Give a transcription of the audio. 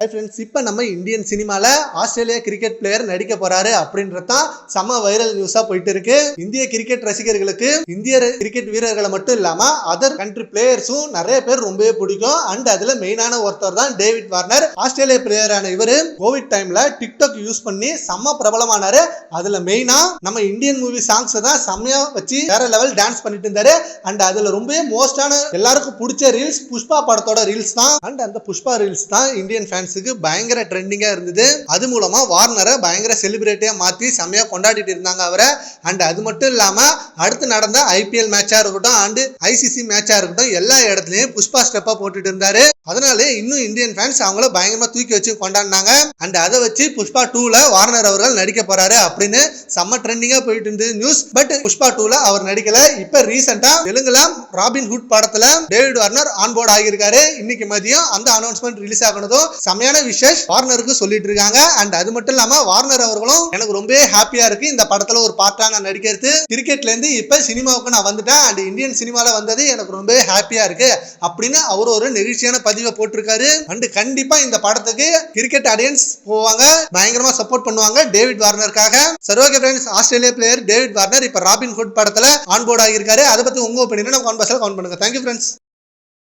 Hi friends இப்போ நம்ம Indian சினிமாவில் ஆஸ்திரேலியா கிரிக்கெட் பிளேயர் நடிக்க போறாரு அப்படின்றது தான் செம்ம வைரல் நியூஸா போயிட்டு இருக்கு இந்திய கிரிக்கெட் ரசிகர்களுக்கு இந்திய கிரிக்கெட் வீரர்களை மட்டும் இல்லாம அதர் கண்ட்ரி பிளேயர்ஸும் நிறைய பேர் ரொம்பவே பிடிக்கும். அண்ட் அதுல மெயினான ஒருத்தர் தான் டேவிட் வார்னர். ஆஸ்திரேலிய பிளேயரான இவரு கோவிட் டைம்ல டிக்டாக் யூஸ் பண்ணி செம்ம பிரபலமானாரு. அதுல மெயினா நம்ம இந்தியன் மூவி சாங்ஸ் தான் செம்மையா வச்சு வேற லெவல் டான்ஸ் பண்ணிட்டு இருந்தாரு. அண்ட் அதுல ரொம்பவே மோஸ்டான எல்லாருக்கும் பிடிச்ச ரீல்ஸ் புஷ்பா படத்தோட ரீல்ஸ் தான். அண்ட் அந்த புஷ்பா ரீல்ஸ் தான் இந்தியன் ஃபேன்ஸுக்கு பயங்கர ட்ரெண்டிங்கா இருந்தது. அது மூலமா வார்னரை பயங்கர செலிபிரிட்டியா மாற்றி செம்மையா கொண்டாடிட்டு இருந்தாங்க அவரை. அண்ட் அது மட்டும் இல்லாம அடுத்து நடந்த ஐபிஎல் மேட்சாக இருக்கட்டும் அண்டு ஐசிசி மேட்சாக இருக்கட்டும் எல்லா இடத்துலயும் புஷ்பா ஸ்டெப்பா போட்டுட்டு இருந்தாரு. அதனாலே இன்னும் இந்தியன் ஃபேன்ஸ் அவங்கள பயங்கரமா தூக்கி வச்சு கொண்டாடினாங்க. அண்ட் அதை வச்சு புஷ்பா டூல வார்னர் அவர்கள் நடிக்க போறாரு அப்படின்னு செம்ம ட்ரெண்டிங்கா போயிட்டு இருந்தது நியூஸ் பட் புஷ்பா டூல அவர் நடிக்கல. இப்ப ரீசெண்டா தெலுங்குல ராபின் ஹுட் படத்துல டேவிட் வார்னர் ஆன்போர்ட் ஆகியிருக்காரு. இன்னைக்கு மதியம் அந்த அனௌன்ஸ்மெண்ட் ரிலீஸ் ஆகணும் செம்மையான விஷஸ் வார்னருக்கு சொல்லிட்டு இருக்காங்க. அண்ட் அது மட்டும் இல்லாம வார்னர் அவர்களும் எனக்கு ரொம்பவே ஹாப்பியா இருக்கு. இந்த படத்துல ஒரு பார்ட்டா நான் நடிக்கிறது கிரிக்கெட்ல இருந்து இப்ப சினிமாவுக்கு நான் வந்துட்டேன். அண்ட் இந்தியன் சினிமால வந்தது எனக்கு ரொம்பவே ஹாப்பியா இருக்கு. அப்படின்னு அவர் ஒரு நெகிழ்ச்சியான பதிவை போட்டிருக்காரு. அண்ட் கண்டிப்பா இந்த படத்துக்கு கிரிக்கெட் ஆடியன்ஸ் போவாங்க. பயங்கரமா சப்போர்ட் பண்ணுவாங்க. டேவிட் வார்னருக்காக. சர்வோகே ஃப்ரெண்ட்ஸ் ஆஸ்திரேலிய பிளேயர் டேவிட் வார்னர் இப்ப ராபின் ஹுட் படத்துல ஆன் போர்ட் ஆகியிருக்காரு. அதை பத்தி உங்க ஒப்பீனியன் கவுண்ட் பஸ்ல கவுண்ட் பண்ணுங்க. Thank you friends